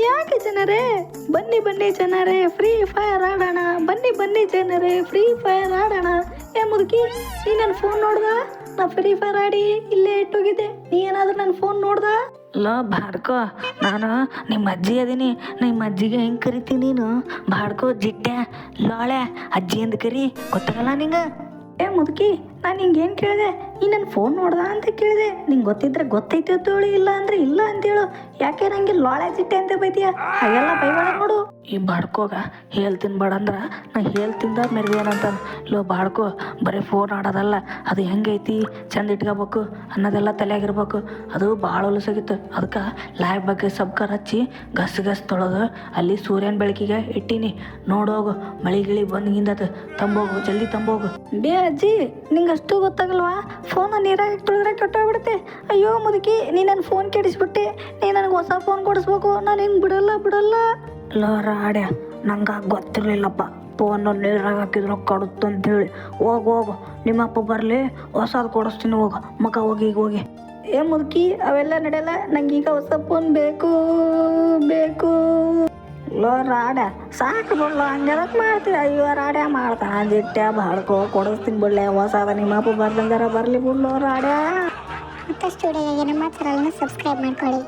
ಯಾಕೆ ಜನರೇ? ಬನ್ನಿ ಬನ್ನಿ ಜನರೇ ಫ್ರೀ ಫೈರ್ ಆಡೋಣ. ಬನ್ನಿ ಬನ್ನಿ ಜನರೇ ಫ್ರೀ ಫೈರ್ ಆಡೋಣ. ಏ ಮುದುಕಿ ನೀ ನನ್ನ ಫೋನ್ ನೋಡ್ದ? ನಾ ಫ್ರೀ ಫೈರ್ ಆಡಿ ಇಲ್ಲೇ ಇಟ್ಟೋಗಿದ್ದೆ. ನೀ ಏನಾದ್ರೂ ನನ್ನ ಫೋನ್ ನೋಡ್ದ? ಲೋ ಬಾಡ್ಕೋ ನಾನು ನಿಮ್ಮ ಅಜ್ಜಿ ಅದೀನಿ. ನಿಮ್ಮ ಅಜ್ಜಿಗೆ ಹೆಂಗೆ ಕರಿತೀನಿ ನೀನು? ಬಾಡ್ಕೋ ಜಿಟ್ಟೆ ಲೋಳೆ ಅಜ್ಜಿ ಅಂತ ಕರಿ. ಗೊತ್ತಾಗಲ್ಲ ನಿಂಗೆ? ಏ ಮುದುಕಿ ನಾನು ಏನು ಕೇಳಿದೆ? ನೀ ನನ್ನ ಫೋನ್ ನೋಡ್ದ ಅಂತ ಕೇಳಿದೆ. ನಿಂಗೆ ಗೊತ್ತಿದ್ರೆ ಗೊತ್ತೈತೆ ತೋಳಿ ಇಲ್ಲ ಅಂದ್ರೆ ಇಲ್ಲ ಅಂತೇಳು ಯಾಕೆ ನಂಗೆ ಲೋಳೆ ಜಿಟ್ಟೆ ಅಂತ ಬೈತೀಯ ಹಾಗೆಲ್ಲ ಬೈಬೇಡ ನೋಡು. ಈ ಬಾಡ್ಕೋಗ ಹೇಳ್ತೀನಿ ಬೇಡ ಅಂದ್ರೆ, ನಾ ಹೇಳ್ತಿಂದ ಮೆರೆದೇನಂತ ಲೋ ಬಾಡ್ಕೋ, ಬರೀ ಫೋನ್ ಆಡೋದಲ್ಲ, ಅದು ಹೆಂಗೈತಿ? ಚಂದ ಇಟ್ಕೋಬೇಕು, ಅನ್ನೋದೆಲ್ಲ ತಲೆಯಾಗಿರ್ಬೇಕು. ಅದು ಭಾಳ ಹೊಲಸಾಗಿತ್ತು ಅದಕ್ಕೆ ಲ್ಯಾಬ್ ಬಗ್ಗೆ ಸಬ್ಕರ್ ಹಚ್ಚಿ ಗಸ್ ಗಸ್ ತೊಳೆದು, ಅಲ್ಲಿ ಸೂರ್ಯನ ಬೆಳಕಿಗೆ ಇಟ್ಟೀನಿ. ನೋಡೋಗು ಮಳಿ ಗಿಳಿ ಬಂದ್ಗಿಂದದು ತಂಬೋಗು, ಜಲ್ದಿ ತಂಬೋಗು. ಬೇ ಅಜ್ಜಿ ನಿಂಗೆ ಅಷ್ಟು ಗೊತ್ತಾಗಲ್ವಾ ಫೋನ್ ನೀರಾಗಿ ತೊಳೆದ್ರೆ ಕೆಟ್ಟೋಗ್ಬಿಡುತ್ತೆ. ಅಯ್ಯೋ ಮುದುಕಿ, ನೀ ನನ್ನ ಫೋನ್ ಕೆಡಿಸ್ಬಿಟ್ಟೆ. ನೀ ನನಗೆ ಹೊಸ ಫೋನ್ ಕೊಡಿಸ್ಬೇಕು. ನಾನು ಹಿಂಗೆ ಬಿಡಲ್ಲ ಬಿಡಲ್ಲ? ಲೋರ ಆಡ್ಯ ನಂಗೆ ಗೊತ್ತಿರಲಿಲ್ಲಪ್ಪ. ಫೋನ್ ನೀರಾಗ ಹಾಕಿದ್ರು ಕಡುತ್ತು ಅಂತೇಳಿ. ಹೋಗು ಹೋಗು ನಿಮ್ಮಪ್ಪ ಬರಲಿ ಹೊಸದು ಕೊಡಿಸ್ತೀನಿ ಹೋಗು. ಮಗ ಹೋಗಿ ಈಗ ಹೋಗಿ. ಏ ಮುದುಕಿ ಅವೆಲ್ಲ ನಡೆಯಲ್ಲ? ನಂಗೆ ಈಗ ಹೊಸ ಫೋನ್ ಬೇಕು ಬೇಕು. ಲೋ ರಾಡ ಸಾಕು ಬಿಡ್ಲ ಹಂಗೆದಕ್ಕೆ ಮಾಡ್ತೀವಿ ಅಯ್ಯೋ ರಾಡ ಮಾಡ್ತಾನ ಜಿಟ್ಟೆ ಬಾಳ್ಕೊ ಕೊಡಿಸ್ತೀನಿ ಬಿಡ್ಲೆ ಹೊಸದ ನಿಮ್ಮಪ್ಪ ಬರ್ದಂಗಾರ ಬರಲಿ ಬಿಡ್ಲೋ ರಾಡ್ಯಾ ಮತ್ತಷ್ಟು ವಿಡಿಯೋಗಾಗಿ ನಮ್ಮ ಚಾನಲ್ನ ಸಬ್ಸ್ಕ್ರೈಬ್ ಮಾಡ್ಕೊಳ್ಳಿ.